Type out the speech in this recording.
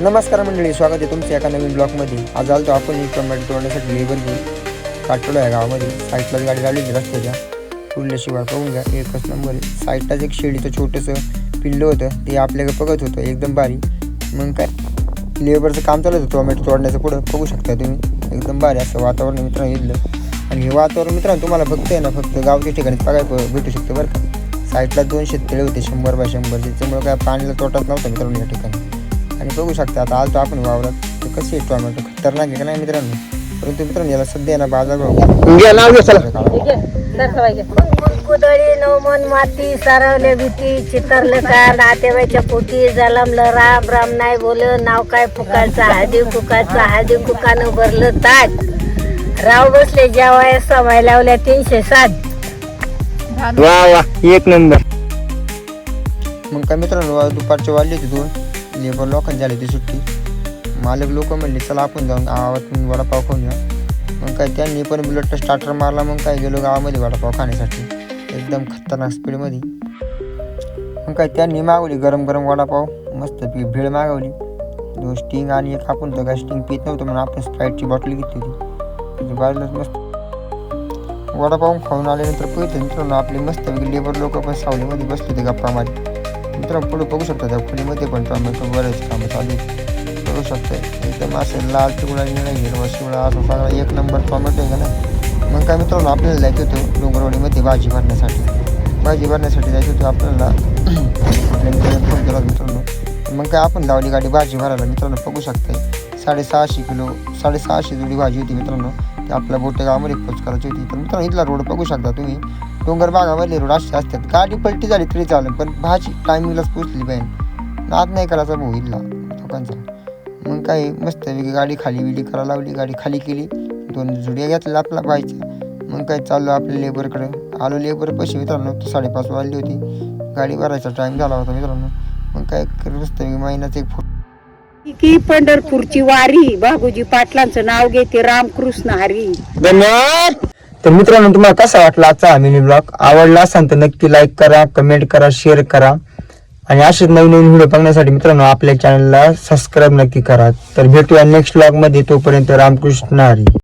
नमस्कार मंडळी स्वागत आहे तुमच्या एका नवीन ब्लॉगमध्ये. आज आलतो आपण एक टोमॅटो तोडण्यासाठी लेबर घेऊन काटोला आहे गावामध्ये. साईडलाच गाडी लावलेली रस्त्याच्या. पुढल्याशिवाय पाहून घ्या एकच नंबर साईटलाच साईडलाच एक शेळीचं छोटंसं पिल्लं होतं. ते आपल्याकडे बघत होतं एकदम भारी. मग काय लेबरचं काम चालत होतं टोमॅटो तोडण्याचं पुढं. बघू शकता तुम्ही एकदम भारी असं वातावरण आहे मित्रांनो इथलं. आणि हे वातावरण मित्रांनो तुम्हाला फक्त आहे ना फक्त गावच्या ठिकाणी बघायला भेटू शकतं बरं का? साईडला दोन शेततळे होते शंभर बाय शंभर. त्याच्यामुळे काय पाण्याला तोटाच नव्हता मित्रांनो या ठिकाणी. आणि बघू शकता आता आलतो आपण वावरात ते कसे आहे टोमॅटो खतरनाक आहे का नाही मित्रांनो? परंतु मित्रांनो याला सध्या ना बाजार कुदळी नवमन माती सारवले भीती चितरले का नातेवाईच्या पोटी जलमलं राम राम नाही बोल नाव काय? फुकाचं हळदी फुकाचं हळदी फुकानं भरलं ताट. राव बसले जेवाय समय लावल्या तीनशे सात. वा वा एक नंबर. मग काय मित्रांनो आज दुपारची वाढली होती दोन. लेबर लोकांची झाली होती सुट्टी. मालक लोक म्हणले चला आपण जाऊन गावातून वडापाव खाऊन या मग काय त्यांनी पण बुलेट स्टार्टर मारला मग काय गेलो गावामध्ये वडापाव खाण्यासाठी. एकदम खतरनाक स्पीडमध्ये मग काय त्यांनी मागवली गरम गरम वडापाव मस्त पी भेळ मागवली. दोन स्टिंग आणि एक आपण तर काय स्टिंग पित नव्हतं म्हणून आपण स्प्राईटची बॉटल घेतली होती. बाजूलाच मस्त वडापाव खाऊन आल्यानंतर पळते मित्रांनो आपले मस्त लेबर लोक पण सावलीमध्ये बसले होते गप्पा मारी मित्रांनो पुढे बघू शकता त्या खोलीमध्ये पण टोमॅटो बरेच कामं चालू करू बघू शकता एकदम असं लाल तुकडा निळा हिरवा शिवळा असं सगळा एक नंबर टोमॅटो आहे का ना मग काय मित्रांनो आपल्याला जायचं होतं डोंगरवाडीमध्ये भाजी भरण्यासाठी. भाजी भरण्यासाठी जायचं होतं आपल्याला. आपल्या फोन केला मित्रांनो. मग काय आपण लावली गाडी भाजी भरायला मित्रांनो बघू शकते साडेसहाशे किलो साडेसहाशे जुडी भाजी होती मित्रांनो. की आपल्या बोटे गावामध्ये पोच करायची होती तर मित्रांनो इथला रोड बघू शकता तुम्ही. डोंगर भागावरले रोड असे असतात. गाडी पलटी झाली तरी चालेल पण भाजी टायमिंगलाच पोचली पाहिजे. नाद नाही करायचा भाऊ इथला लोकांचा. मग काय मस्त वेगळी गाडी खाली बिली करायला लावली गाडी खाली केली. दोन जुड्या घेतल्या आपला पाहायच्या मग काय चाललो आपल्या लेबरकडे. आलो लेबर पैसे मित्रांनो तर साडेपाच वाजली होती. गाडी भरायचा टाईम झाला होता मित्रांनो. मग काय रस्ते महिन्याचा एक फुट की पंढरपूरची वारी. बाबूजी पाटलांचं नाव घेते रामकृष्ण हरी. धन्यवाद. तर मित्रांनो तुम्हाला कसा वाटला आजचा हा मिनी ब्लॉग? आवडला असाल तर नक्की लाईक करा कमेंट करा शेअर करा. आणि असेच नवीन नवीन व्हिडिओ बघण्यासाठी मित्रांनो आपल्या चॅनलला सबस्क्राईब नक्की करा. तर भेटूया नेक्स्ट ब्लॉगमध्ये तोपर्यंत रामकृष्ण हरी.